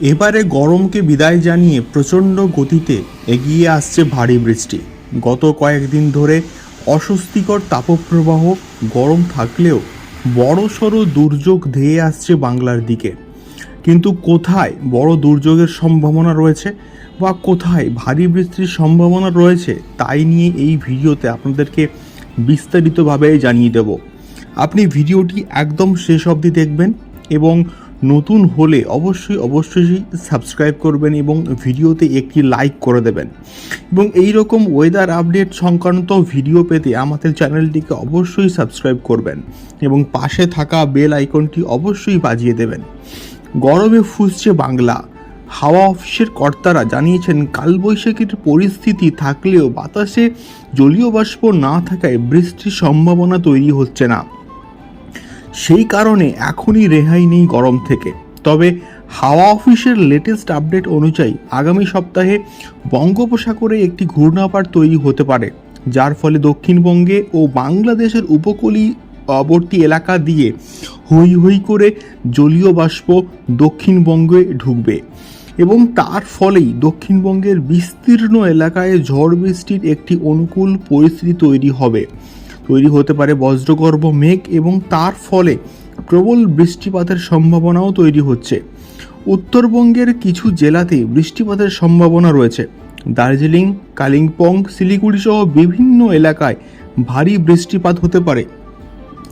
এবারে গরমকে বিদায় জানিয়ে প্রচণ্ড গতিতে এগিয়ে আসছে ভারী বৃষ্টি। গত কয়েকদিন ধরে অস্বস্তিকর তাপপ্রবাহ, গরম থাকলেও বড়সড় দুর্যোগ ধেয়ে আসছে বাংলার দিকে। কিন্তু কোথায় বড় দুর্যোগের সম্ভাবনা রয়েছে বা কোথায় ভারী বৃষ্টির সম্ভাবনা রয়েছে তাই নিয়ে এই ভিডিওতে আপনাদেরকে বিস্তারিতভাবে জানিয়ে দেব। আপনি ভিডিওটি একদম শেষ অবধি দেখবেন এবং নতুন হলে অবশ্যই অবশ্যই সাবস্ক্রাইব করবেন এবং ভিডিওতে একটি লাইক করে দেবেন। এবং এই রকম ওয়েদার আপডেট সংক্রান্ত ভিডিও পেতে আমাদের চ্যানেলটিকে অবশ্যই সাবস্ক্রাইব করবেন এবং পাশে থাকা বেল আইকনটি অবশ্যই বাজিয়ে দেবেন। গরমে ফুসছে বাংলা। হাওয়া অফিসের কর্তারা জানিয়েছেন, কালবৈশাখীর পরিস্থিতি থাকলেও বাতাসে জলীয় বাষ্প না থাকায় বৃষ্টির সম্ভাবনা তৈরি হচ্ছে না। সেই কারণে এখনই রেহাই নেই গরম থেকে। তবে হাওয়া অফিসের লেটেস্ট আপডেট অনুযায়ী আগামী সপ্তাহে বঙ্গোপসাগরে একটি ঘূর্ণাপাত তৈরি হতে পারে, যার ফলে দক্ষিণবঙ্গে ও বাংলাদেশের উপকূলীয়বর্তী এলাকা দিয়ে হই হই করে জলীয় বাষ্প দক্ষিণবঙ্গে ঢুকবে এবং তার ফলেই দক্ষিণবঙ্গের বিস্তীর্ণ এলাকায় ঝড় বৃষ্টির একটি অনুকূল পরিস্থিতি তৈরি হবে। তৈরি হতে পারে বজ্রগর্ভ মেঘ এবং তার ফলে প্রবল বৃষ্টিপাতের সম্ভাবনাও তৈরি হচ্ছে। উত্তরবঙ্গের কিছু জেলাতে বৃষ্টিপাতের সম্ভাবনা রয়েছে। দার্জিলিং, কালিম্পং শিলিগুড়ি সহ বিভিন্ন এলাকায় ভারী বৃষ্টিপাত হতে পারে।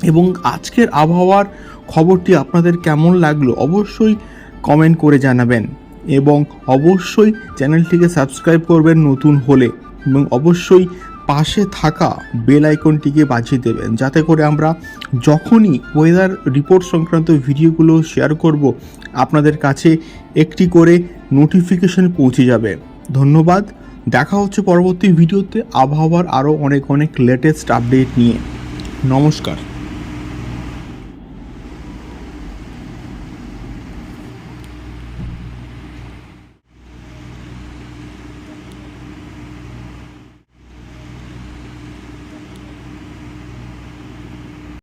এবং আজকের আবহাওয়ার খবরটি আপনাদের কেমন লাগল অবশ্যই কমেন্ট করে জানাবেন। এবং অবশ্যই চ্যানেলটিকে সাবস্ক্রাইব করবেন নতুন হলে। এবং অবশ্যই পাশে থাকা বেল আইকনটিকে বাজিয়ে দেবেন। যাতে করে আমরা যখনই ওয়েদার রিপোর্ট সংক্রান্ত ভিডিওগুলো শেয়ার করব, আপনাদের কাছে একটি করে নোটিফিকেশন পৌঁছে যাবে। ধন্যবাদ। দেখা হচ্ছে পরবর্তী ভিডিওতে। আবহাওয়ার আরও অনেক অনেক লেটেস্ট আপডেট নিয়ে। নমস্কার।